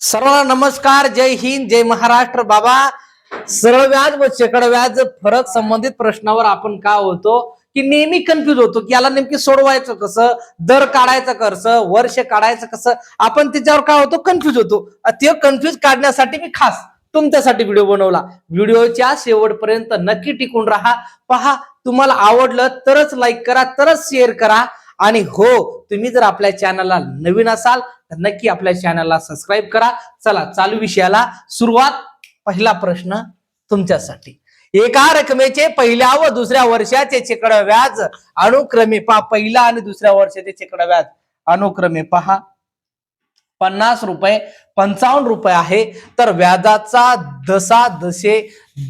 सर्वांना नमस्कार जय हिंद जय महाराष्ट्र. बाबा सरळ व्याज व शेकड व्याज फरक संबंधित प्रश्नावर आपण काय होतो? की नेहमी कन्फ्युज होतो की याला नेमकी सोडवायचं कसं? दर काढायचं कसं? वर्ष काढायचं कसं? आपण त्याच्यावर काय होतो? कन्फ्युज होतो. ते कन्फ्युज काढण्यासाठी मी खास तुमच्यासाठी व्हिडिओ बनवला. व्हिडिओच्या शेवटपर्यंत नक्की टिकून राहा. पहा तुम्हाला आवडलं तरच लाईक करा तरच शेअर करा. आणि हो तुम्ही जर आपल्या चॅनलला नवीन असाल तर नक्की आपल्या चॅनलला सबस्क्राईब करा. चला चालू विषयाला सुरुवात. पहिला प्रश्न तुमच्यासाठी. एका रकमेचे पहिल्या व दुसऱ्या वर्षाचे चेकड व्याज अनुक्रमे पहा. पहिला आणि दुसऱ्या वर्षाचे चेकड व्याज अनुक्रमे पहा. पन्नास रुपये पंचावन्न रुपये आहे. तर व्याजाचा दसा दशे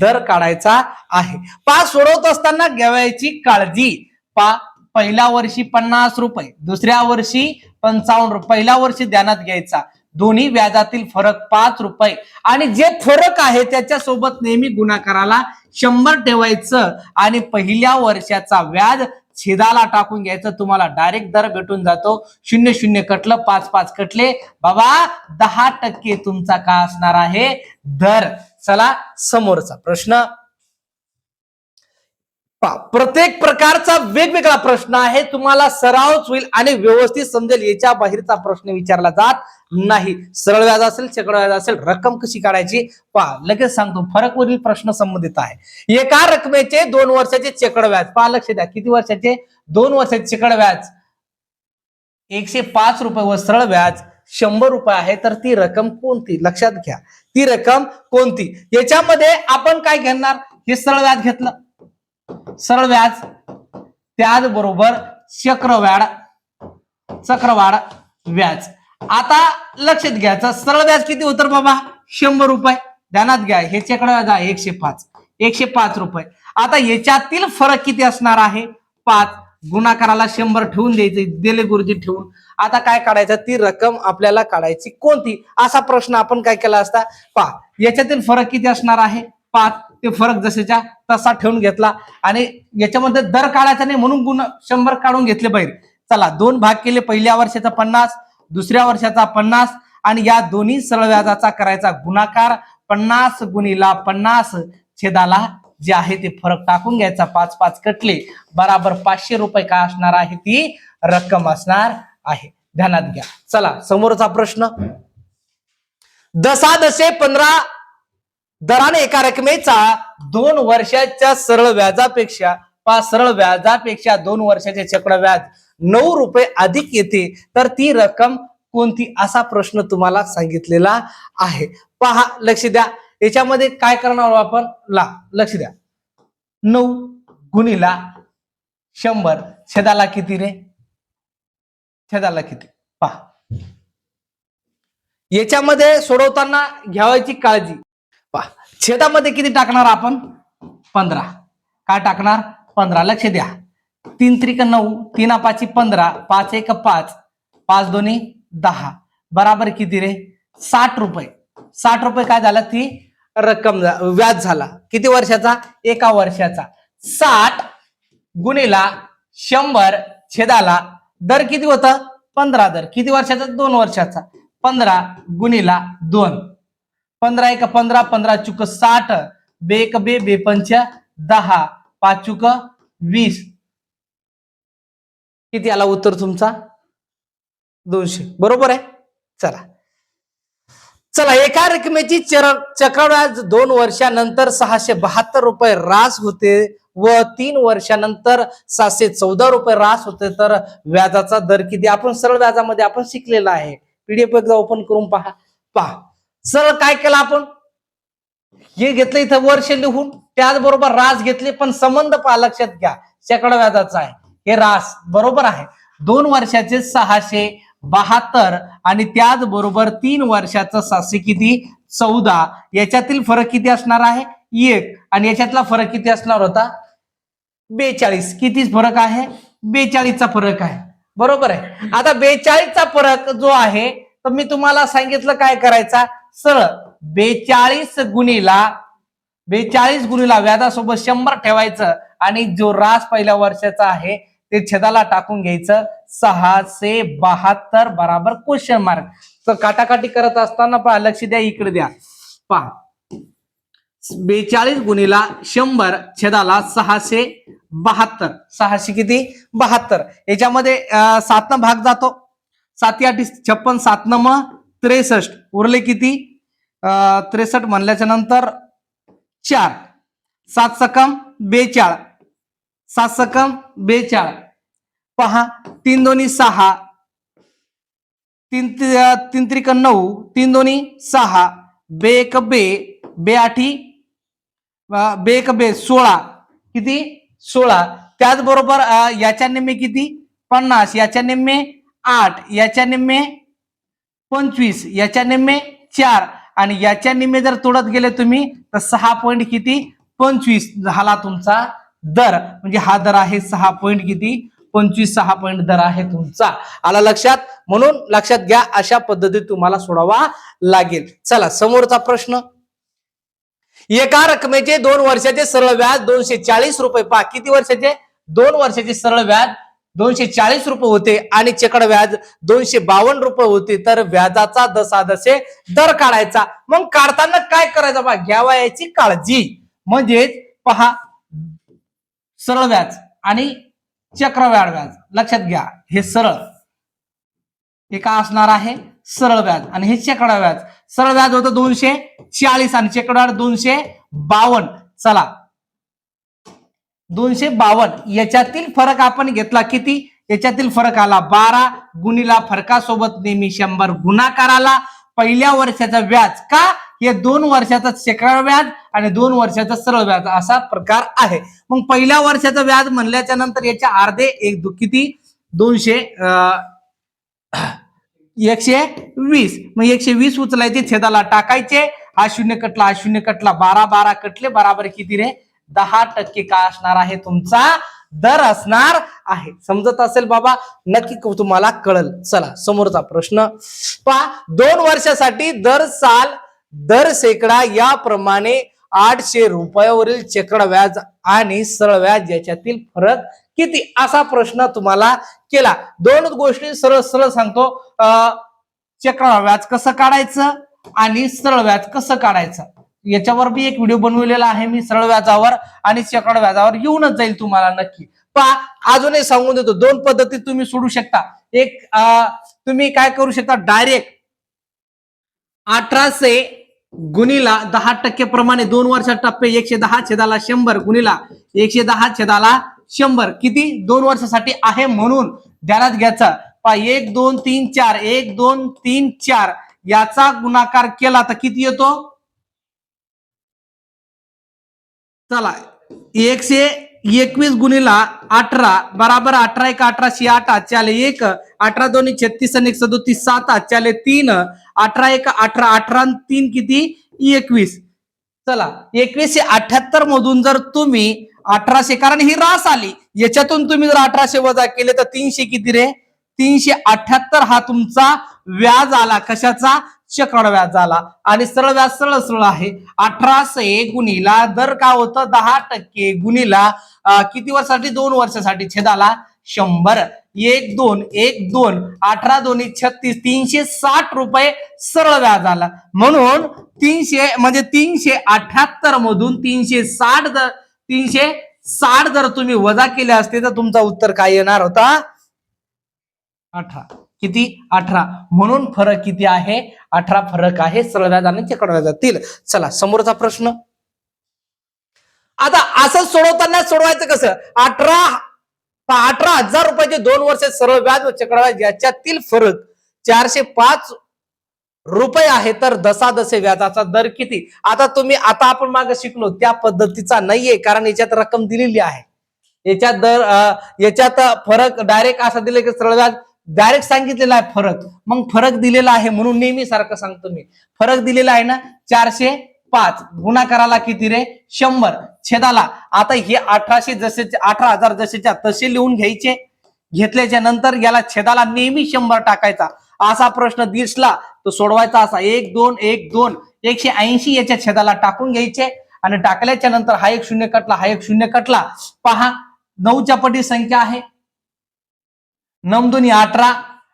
दर काढायचा आहे. पा सोडवत असताना घ्यावयाची काळजी. पा पहिल्या वर्षी पन्नास रुपये दुसऱ्या वर्षी पंचावन्न रुपये पहिल्या वर्षी ध्यानात घ्यायचा. दोन्ही व्याजातील फरक पाच रुपये. आणि जे फरक आहे त्याच्यासोबत नेहमी गुणाकाराला शंभर ठेवायचं आणि पहिल्या वर्षाचा व्याज छेदाला टाकून घ्यायचं. तुम्हाला डायरेक्ट दर भेटून जातो. शून्य शून्य कटलं पाच पाच कटले. बाबा दहा टक्के तुमचा का असणार आहे? दर. चला समोरचा प्रश्न. प्रत्येक प्रकारचा वेगवेगळा प्रश्न आहे. तुम्हाला सरावच होईल आणि व्यवस्थित समजेल. याच्या बाहेरचा प्रश्न विचारला जात नाही. सरळ व्याज असेल चक्र व्याज असेल रक्कम कशी काढायची? पहा लगेच सांगतो. फरक वरील प्रश्न संबंधित आहे. एका रकमेचे दोन वर्षाचे चेकड व्याज. पहा लक्ष द्या. किती वर्षाचे? दोन वर्षाचे चक्र व्याज. एकशे पाच रुपये व सरळ व्याज शंभर रुपये आहे. तर ती रक्कम कोणती? लक्षात घ्या. ती रक्कम कोणती? याच्यामध्ये आपण काय घेणार? हे सरळ व्याज घेतलं. सरळ व्याज त्याचबरोबर चक्रवाढ चक्रवाढ व्याज. आता लक्षात घ्यायचं सरळ व्याज किती होतं बाबा? शंभर रुपये. ध्यानात घ्या हे चक्रव्याज आहे एकशे पाच. एकशे पाच रुपये. आता याच्यातील फरक किती असणार आहे? पाच. गुणाकाराला शंभर ठेवून द्यायचे दिले गुरुजी ठेवून. आता काय काढायचं? ती रक्कम आपल्याला काढायची कोणती? असा प्रश्न आपण काय केला असता? पहा याच्यातील फरक किती असणार आहे? पाच. ते फरक जसेच्या तसा ठेवून घेतला. आणि याच्यामध्ये दर काढायचा नाही म्हणून गुण शंभर काढून घेतले बाहेर. चला दोन भाग केले. पहिल्या वर्षाचा पन्नास दुसऱ्या वर्षाचा पन्नास आणि या दोन्ही सरळ व्याजाचा करायचा गुणाकार पन्नास गुणीला पन्नास छेदाला जे आहे ते फरक टाकून घ्यायचा. पाच पाच कटले. बराबर पाचशे रुपये का असणार आहे? ती रक्कम असणार आहे. ध्यानात घ्या. चला समोरचा प्रश्न. दसा दसे पंधरा दराने एका रकमेचा दोन वर्षाच्या सरळ व्याजापेक्षा पा सरळ व्याजापेक्षा दोन वर्षाचे चक्र व्याज नऊ रुपये अधिक येते तर ती रक्कम कोणती असा प्रश्न तुम्हाला सांगितलेला आहे. पहा लक्ष द्या. याच्यामध्ये काय करणार आपण? ला लक्ष द्या. नऊ गुणीला शंभर. छेदाला किती रे? छेदाला किती? पहा. याच्यामध्ये सोडवताना घ्यावायची काळजी. छेदामध्ये किती टाकणार आपण? पंधरा. काय टाकणार? पंधरा. लक्ष द्या. तीन त्रिक नऊ तीन पाची पंधरा पाच एक पाच पाच दोन्ही दहा. बराबर किती रे? साठ रुपये. साठ रुपये काय झाला? ती रक्कम व्याज झाला. किती वर्षाचा? एका वर्षाचा. साठ गुणीला शंभर छेदाला दर किती होता? पंधरा दर. किती वर्षाचा? दोन वर्षाचा. पंधरा गुणीला दोन. पंधरा एक पंधरा पंधरा चुक साठ बेक बे बेपंच दहा पाच चुक वीस. किती आला उत्तर तुमचा? दोनशे. बरोबर आहे? चला. चला एका रकमेची चक्रव्याज दोन वर्षानंतर सहाशे बहात्तर रुपये रास होते व तीन वर्षानंतर सातशे चौदा रुपये रास होते. तर व्याजाचा दर किती? आपण सरळ व्याजामध्ये आपण शिकलेला आहे. पीडीएफ एकदा ओपन करून पहा. पहा. सरळ काय केलं आपण? हे घेतलं इथं वर्ष लिहून त्याचबरोबर रास घेतले पण संबंध पहा लक्षात घ्या. शेकडा व्याजाचा आहे. हे रास बरोबर आहे. दोन वर्षाचे सहाशे बहात्तर आणि त्याचबरोबर तीन वर्षाचं सातशे किती? चौदा. याच्यातील फरक किती असणार आहे? एक. आणि याच्यातला फरक किती असणार होता? बेचाळीस. किती फरक आहे? बेचाळीसचा फरक आहे. बरोबर आहे. आता बेचाळीसचा फरक जो आहे तर मी तुम्हाला सांगितलं काय करायचा? सरळ बेचाळीस गुणीला बेचाळीस गुणीला व्याजासोबत शंभर ठेवायचं आणि जो रास पहिल्या वर्षाचा आहे ते छेदाला टाकून घ्यायचं. सहाशे बहात्तर बराबर क्वेश्चन मार्क तर काटाकाटी करत असताना पहा लक्ष द्या इकडे द्या. पहा. बेचाळीस गुणीला शंभर छेदाला सहाशे बहात्तर. सहाशे किती? बहात्तर. याच्यामध्ये सातनं भाग जातो. साती आठ छप्पन सात म त्रेसष्ट. उरले किती? त्रेसष्ट म्हणल्याच्या नंतर चार. सात सकम बेचाळ. सात सकम बेचाळ. पहा तीन दोन्ही सहा. तीन तीन त्रिक नऊ तीन दोन्ही सहा. बे एक बे बे आठी बे एक बे सोळा. किती? सोळा. त्याचबरोबर याच्या निम्मे किती? पन्नास. याच्या निम्मे आठ. याच्या निम्मे पंचवीस. याच्या निम्मे चार. आणि याच्या निम्मे जर तोडत गेले तुम्ही तर सहा पॉईंट किती? पंचवीस झाला तुमचा दर. म्हणजे हा दर आहे सहा पॉईंट किती? पंचवीस सहा पॉईंट दर आहे तुमचा. आला लक्षात? म्हणून लक्षात घ्या अशा पद्धतीत तुम्हाला सोडावा लागेल. चला समोरचा प्रश्न. एका रकमेचे दोन वर्षाचे सरळ व्याज दोनशे चाळीस रुपये. पा किती वर्षाचे? दोन वर्षाचे सरळ व्याज दोनशे चाळीस रुपये होते आणि चेकड व्याज दोनशे बावन्न रुपये होते. तर व्याजाचा दसादसे दर काढायचा. मग काढताना काय करायचं बा? घ्यावा याची काळजी. म्हणजेच पहा सरळ व्याज आणि चक्रव्याढ व्याज. लक्षात घ्या हे सरळ. हे का असणार आहे? सरळ व्याज. आणि हे चेकडा व्याज. सरळ व्याज होतं दोनशे चाळीस आणि चेकडा दोनशे बावन्न चला दोनशे बावन्न. याच्यातील फरक आपण घेतला किती? याच्यातील फरक आला बारा. गुणीला फरकासोबत नेहमी शंभर. गुणाकार आला पहिल्या वर्षाचा व्याज का? हे दोन वर्षाचा चक्र व्याज आणि दोन वर्षाचा सरळ व्याज. असा प्रकार आहे. मग पहिल्या वर्षाचं व्याज म्हणल्याच्या नंतर याच्या अर्धे एक दु- किती? दोनशे अं, एकशे वीस. मग एकशे वीस उचलायचे छेदाला टाकायचे. हा शून्य कटला हा शून्य कटला. बारा बारा कटले बराबर किती रे? दहा टक्के काय असणार आहे? तुमचा दर असणार आहे. समजत असेल बाबा? नक्की तुम्हाला कळल. चला समोरचा प्रश्न. पहा दोन वर्षासाठी दर साल दर सेकडा याप्रमाणे आठशे रुपयावरील चक्र व्याज आणि सरळ व्याज याच्यातील फरक किती? असा प्रश्न तुम्हाला केला. दोन गोष्टी सरळ सरळ सांगतो. अं, चक्र व्याज कसं काढायचं आणि सरळ व्याज कसं काढायचं? याच्यावर बी एक व्हिडिओ बनवलेला आहे मी सरळ व्याजावर आणि चक्र व्याजावर येऊनच जाईल तुम्हाला नक्की. पहा अजूनही सांगून देतो. दोन पद्धतीत तुम्ही सोडू शकता. एक तुम्ही काय करू शकता? डायरेक्ट अठराशे गुणीला दहा टक्के प्रमाणे दोन वर्षात टप्पे एकशे दहा छेदाला शंभर गुणीला एकशे दहा छेदाला शंभर. किती? दोन वर्षासाठी आहे म्हणून ध्यानात घ्यायचं. पहा एक दोन तीन चार. एक दोन तीन चार. याचा गुणाकार केला तर किती येतो? चला एकशे एकवीस गुणीला अठरा बराबर अठरा एक अठराशे आठ आठ एक अठरा दोन्ही छत्तीस आणि एक सदोतीस सात आठ तीन अठरा एक अठरा अठरा तीन किती? एकवीस. चला एकवीसशे अठ्याहत्तर मधून जर तुम्ही अठराशे कारण ही रास आली याच्यातून तुम्ही जर अठराशे वजा केले तर तीनशे किती रे? तीनशे अठ्याहत्तर हा तुमचा व्याज आला. कशाचा? चक्र व्याज झाला आणि सरळ व्याज सरळ सरळ आहे. अठराशे गुणीला दर काय होतं? दहा टक्के गुणीला किती वर्षासाठी? दोन वर्षासाठी. छेदाला शंभर. एक दोन एक दोन अठरा दोन्ही छत्तीस तीनशे साठ रुपये सरळ व्याज आला. म्हणून तीनशे म्हणजे तीनशे अठ्याहत्तर मधून तीनशे साठ जर तीनशे साठ जर तुम्ही वजा केले असते तर तुमचा उत्तर काय येणार होता? अठरा. किती? अठरा. म्हणून फरक किती आहे? अठरा फरक आहे. सरळ व्याज आणि चक्र व्याजातील चला समोरचा प्रश्न. आता असं सोडवताना सोडवायचं कसं? अठरा अठरा हजार रुपयाचे दोन वर्ष सरळ व्याज व चक्रव्याज याच्यातील फरक. चारशे पाच रुपये आहे तर दसादसे व्याजाचा दर किती? आता तुम्ही आता आपण मागे शिकलो त्या पद्धतीचा नाहीये कारण याच्यात रक्कम दिलेली आहे. याच्यात दर अं, याच्यात फरक डायरेक्ट असं दिलं की सरळ व्याज डायरेक्ट सांगितलेला आहे फरक. मग फरक दिलेला आहे म्हणून नेहमी सारखं सांगतो मी. फरक दिलेला आहे ना चारशे पाच. गुणाकाराला किती रे? शंभर. छेदाला. आता हे अठराशे जसे अठरा हजार जसेच्या तसे लिहून घ्यायचे. घेतल्याच्या नंतर याला छेदाला नेहमी शंभर टाकायचा. असा प्रश्न दिसला तो सोडवायचा असा. एक दोन एक दोन. एकशे ऐंशी याच्या छेदाला टाकून घ्यायचे. आणि टाकल्याच्या नंतर हा एक शून्य कटला हा एक शून्य कटला. पहा नऊच्या पटी संख्या आहे. नम अठरा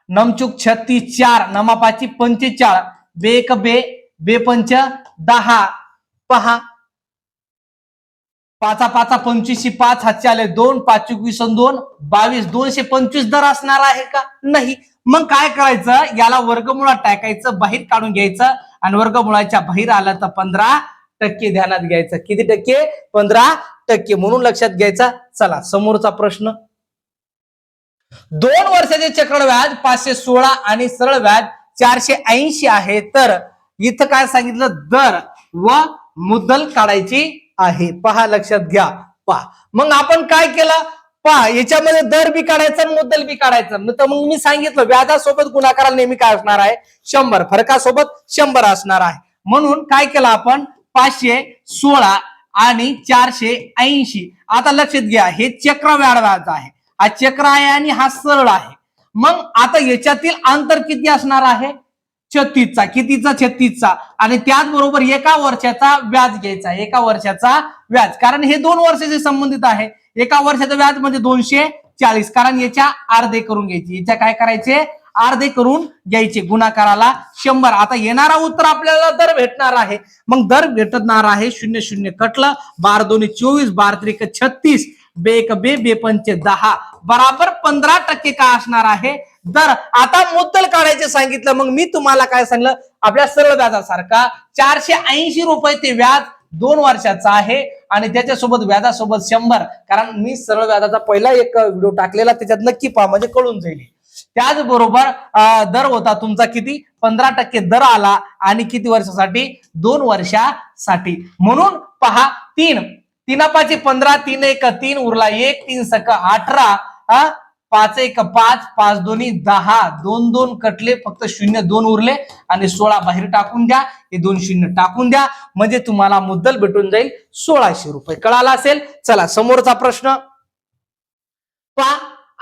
नमचूक छत्तीस चार नमापाची पंचेचाळ बे एक बे बे पंच दहा पहा. पाचा पाचा पंचवीसशे पाच हातचे आले दोन पाच वीस दोन बावीस दोनशे पंचवीस दर असणार आहे का? नाही. मग काय करायचं? याला वर्गमुळात टाकायचं बाहेर काढून घ्यायचं आणि वर्गमुळाच्या बाहेर आलं तर पंधरा टक्के ध्यानात घ्यायचं. किती टक्के? पंधरा टक्के. म्हणून लक्षात घ्यायचा. चला समोरचा प्रश्न. दोन वर्षाचे चक्र व्याज पाचशे सोळा आणि सरळ व्याज चारशे ऐंशी आहे. तर इथं काय सांगितलं? दर व मुद्दल काढायची आहे. पहा लक्षात घ्या. पहा. मग आपण काय केलं? पहा याच्यामध्ये दर बी काढायचा मुद्दल बी काढायचं. न तर मग मी सांगितलं व्याजासोबत गुणाकाराला नेहमी काय असणार आहे? शंभर. फरकासोबत शंभर असणार आहे. म्हणून काय केलं आपण? पाचशे सोळा आणि चारशे ऐंशी. आता लक्षात घ्या हे चक्र व्याज आहे. हा चक्र आहे आणि हा सरळ आहे. मग आता याच्यातील अंतर किती असणार आहे? छत्तीसचा. कितीचा? छत्तीसचा. आणि त्याचबरोबर एका वर्षाचा व्याज घ्यायचा एका वर्षाचा व्याज. कारण हे दोन वर्षाचे संबंधित आहे. एका वर्षाचं व्याज म्हणजे दोनशे चाळीस. कारण याच्या अर्धे करून घ्यायचे. याच्या काय करायचे? अर्धे करून घ्यायचे. गुणाकाराला शंभर. आता येणारा उत्तर आपल्याला दर भेटणार आहे. मग दर भेटणार आहे शून्य शून्य कटलं बार दोन्ही चोवीस. बार त्रिक छत्तीस. बे एक बे बेपंचे दहा. बराबर पंधरा टक्के का असणार आहे? दर आता मुद्दल काढायचे सांगितलं मग मी तुम्हाला काय सांगलं? आपल्या सरळ व्याजासारखा चारशे ऐंशी रुपये ते व्याज दोन वर्षाचा आहे आणि त्याच्यासोबत व्याजासोबत शंभर. कारण मी सरळ व्याजाचा पहिला एक व्हिडिओ टाकलेला त्याच्यात नक्की पहा म्हणजे कळून जाईल. त्याचबरोबर दर होता तुमचा किती? पंधरा टक्के दर आला आणि किती वर्षासाठी? दोन वर्षासाठी. म्हणून पहा तीन. तीन पाचे पंधरा तीन एक तीन उरला एक तीन सक अठरा हा? पाच एक पाच पाच दोन्ही दहा दोन दोन कटले फक्त शून्य दोन उरले आणि सोळा बाहेर टाकून द्या हे दोन शून्य टाकून द्या म्हणजे तुम्हाला मुद्दल भेटून जाईल सोळाशे रुपये. कळाला असेल? चला समोरचा प्रश्न. पहा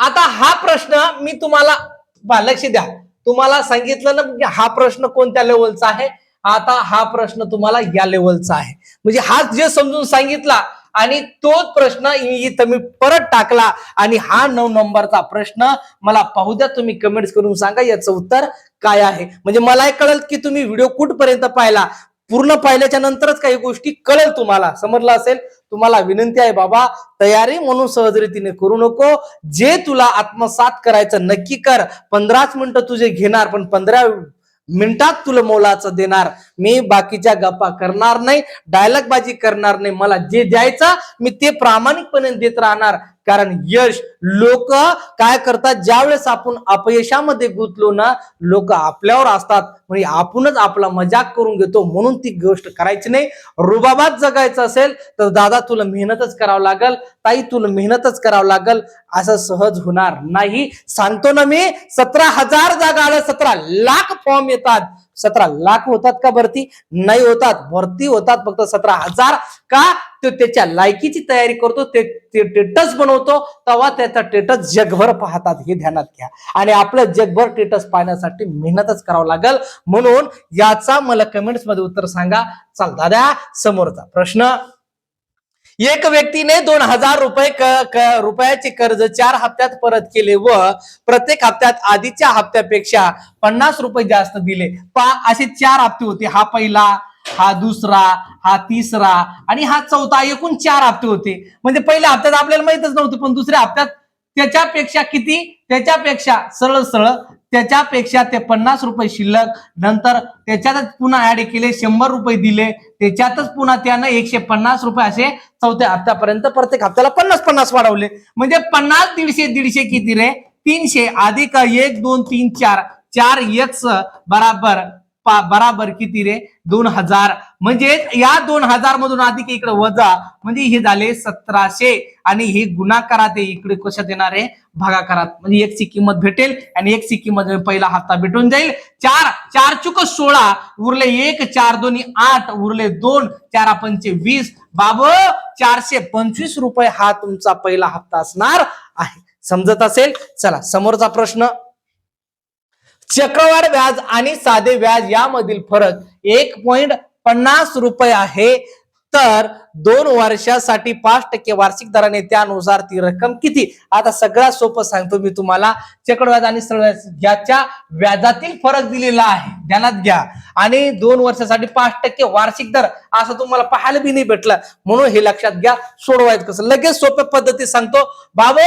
आता हा प्रश्न मी तुम्हाला लक्ष द्या. तुम्हाला सांगितलं ना हा प्रश्न कोणत्या लेवलचा आहे? आता हा प्रश्न तुम्हाला या लेवलचा आहे. म्हणजे हा जे समजून सांगितला आणि तोच प्रश्न इथं मी परत टाकला आणि हा नऊ नंबरचा प्रश्न मला पाहू द्या तुम्ही कमेंट्स करून सांगा याचं उत्तर काय आहे. म्हणजे मला एक कळेल की तुम्ही व्हिडिओ कुठपर्यंत पाहिला. पूर्ण पाहिल्याच्या नंतरच काही गोष्टी कळेल तुम्हाला. समजलं असेल? तुम्हाला विनंती आहे बाबा तयारी म्हणून सहजरीतीने करू नको. जे तुला आत्मसात करायचं नक्की कर. पंधराच मिनिटं तुझे घेणार पण पंधरा मिनिटात तुला मोलाचं देणार. मी बाकीच्या गप्पा करणार नाही डायलॉगबाजी करणार नाही. मला जे द्यायचं मी ते प्रामाणिकपणे देत राहणार. कारण यश लोक काय करतात? ज्यावेळेस आपण अपयशामध्ये गुंतलो ना लोक आपल्यावर असतात. म्हणजे आपणच आपला मजाक करून घेतो म्हणून ती गोष्ट करायची नाही. रुबाबात जगायचं असेल तर दादा तुला मेहनतच करावं लागल ताई तुला मेहनतच करावं लागल असं सहज होणार नाही. सांगतो ना मी सतरा हजार जागा आल्या सतरा लाख फॉर्म येतात. सतरा लाख होतात का भरती? नाही होतात. भरती होतात फक्त सतरा हजार का? तो त्याच्या लायकीची तयारी करतो ते टेटस बनवतो तेव्हा त्याचा टेटस जगभर पाहतात. हे ध्यानात घ्या. आणि आपलं जगभर टेटस पाहण्यासाठी मेहनतच करावं लागल. म्हणून याचा मला कमेंट्समध्ये उत्तर सांगा. चाल दादा समोरचा प्रश्न. एक व्यक्तीने दोन हजार रुपये रुपयाचे कर्ज चार हप्त्यात परत केले व प्रत्येक हप्त्यात आधीच्या हप्त्यापेक्षा पन्नास रुपये जास्त दिले. पा असे चार हप्ते होते. हा पहिला हा दुसरा हा तिसरा आणि हा चौथा एकूण चार हप्ते होते. म्हणजे पहिल्या हप्त्यात आपल्याला माहितच नव्हतं पण दुसऱ्या हप्त्यात त्याच्यापेक्षा किती? त्याच्यापेक्षा सरळ सरळ त्याच्यापेक्षा ते पन्नास रुपये शिल्लक नंतर त्याच्यातच पुन्हा ऍड केले शंभर रुपये दिले. त्याच्यातच पुन्हा त्यानं एकशे पन्नास रुपये असे चौथ्या हप्त्यापर्यंत प्रत्येक हप्त्याला पन्नास पन्नास वाढवले. म्हणजे पन्नास दीडशे दीडशे किती रे? तीनशे. अधिक एक दोन तीन चार. चार एक्स बराबर बराबर किती रे? दोन हजार. म्हणजे या दोन हजार मधून अधिक इकडे वजा म्हणजे हे झाले सतराशे. आणि हे गुणाकारात इकडे कशात येणार आहे? भागाकारात. म्हणजे एक ची किंमत भेटेल आणि एक ची किंमत पहिला हप्ता भेटून जाईल. चार चार चुक सोळा उरले एक चार दोन्ही आठ उरले दोन चार पंचे वीस. बाब चारशे पंचवीस रुपये हा तुमचा पहिला हप्ता असणार आहे. समजत असेल? चला समोरचा प्रश्न. चक्रवाढ व्याज आणि साधे व्याज यामधील फरक एक पॉइंट पन्नास रुपये आहे. तर दोन वर्षासाठी पाच टक्के वार्षिक दराने त्यानुसार ती रक्कम किती? आता सगळ्यात सोपं सांगतो मी तुम्हाला. चक्रव्याज आणि सरळ याच्या व्याजातील फरक दिलेला आहे. ध्यानात घ्या. आणि दोन वर्षासाठी पाच टक्के वार्षिक दर असं तुम्हाला पाहायला बी नाही भेटलं. म्हणून हे लक्षात घ्या. सोडवायचं कसं? लगेच सोप्या पद्धती सांगतो. बाबो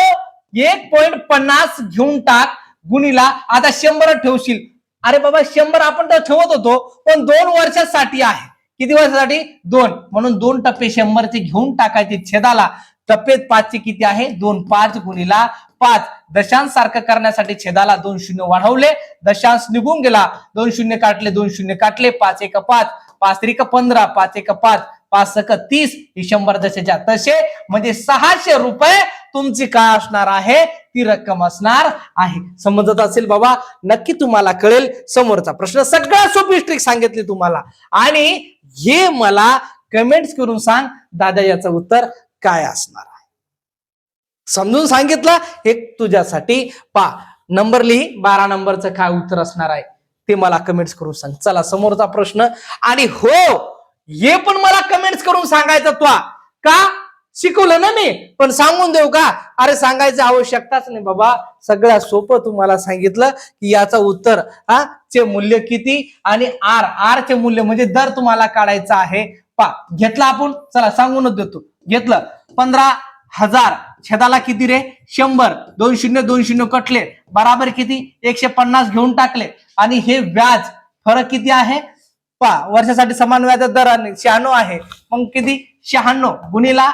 एक पॉइंट पन्नास घेऊन टाक. गुणीला आता शंभर ठेवशील. अरे बाबा शंभर आपण तर ठेवत होतो पण दोन वर्षासाठी आहे. किती वर्षासाठी? दोन. म्हणून दोन टप्पे शंभरचे घेऊन टाकायचे छेदाला. टप्पे पाचचे किती आहे? दोन. पाच गुणीला पाच. दशांश सारखं करण्यासाठी छेदाला दोन शून्य वाढवले. दशांश निघून गेला. दोन शून्य काटले दोन शून्य काटले. पाच एक पाच. पाच त्रिक पंधरा पाच एक पाच. पाच सक तीस ही शंभर दशेच्या तसे म्हणजे सहाशे रुपये तुमची काय असणार आहे? ती रक्कम असणार आहे. समजत असेल बाबा? नक्की तुम्हाला कळेल. समोरचा प्रश्न सगळ्या सोपी ट्रिक सांगितली तुम्हाला. आणि हे मला कमेंट्स करून सांग दादा याचं उत्तर काय असणार आहे? समजून सांगितलं? हे तुझ्यासाठी. पा नंबर लिही. बारा नंबरचं काय उत्तर असणार आहे? ते मला कमेंट्स करून सांग. चला समोरचा प्रश्न. आणि हो हे पण मला कमेंट्स करून सांगायचं तो का? शिकवलं ना मी. पण सांगून देऊ का? अरे सांगायची आवश्यकताच नाही बाबा. सगळ्यात सोपं तुम्हाला सांगितलं की याचं उत्तर हा चे मूल्य किती आणि आर. आर चे मूल्य म्हणजे दर तुम्हाला काढायचा आहे. पा घेतला आपण? चला सांगूनच देतो. घेतलं. पंधरा हजार छेदाला किती रे? शंभर. दोन शून्य दोन शून्य कटले. बराबर किती? एकशे पन्नास घेऊन टाकले. आणि हे व्याज फरक किती आहे? पहा वर्षासाठी समान व्याज दर आणि शहाण्णव आहे. मग किती? शहाण्णव. गुणीला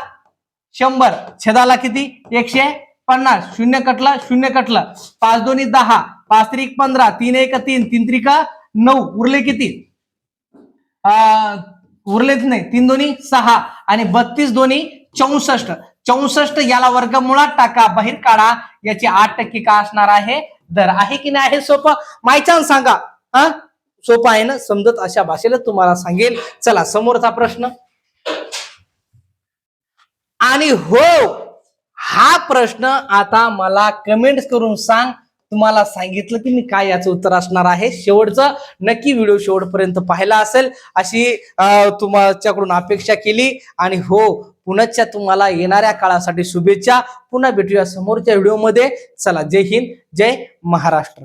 शंभर. छेदाला किती? एकशे पन्नास. शून्य कटला शून्य कटलं. पाच दोन्ही दहा. पाच त्रिक पंधरा. तीन एक तीन. तीन त्रिका नऊ. उरले किती? उरलेच नाही. तीन दोन्ही सहा. आणि बत्तीस दोन्ही चौसष्ट. चौसष्ट याला वर्गमुळात टाका. बाहेर काढा. याची आठ टक्के का असणार आहे? दर आहे की नाही आहे सोपं? मायचान सांगा. हा? सोपं आहे ना? समजत अशा भाषेला तुम्हाला सांगेल. चला समोरचा प्रश्न. आणि हो हा प्रश्न आता मला कमेंट्स करून सांग. तुम्हाला सांगितलं की मी काय याचं उत्तर असणार आहे. शेवटचं नक्की व्हिडिओ शेवटपर्यंत पाहिला असेल. अशी तुमच्याकडून अपेक्षा केली. आणि हो पुनश्च तुम्हाला येणाऱ्या काळासाठी शुभेच्छा. पुन्हा भेटूया समोरच्या व्हिडिओमध्ये चला जय हिंद जय महाराष्ट्र.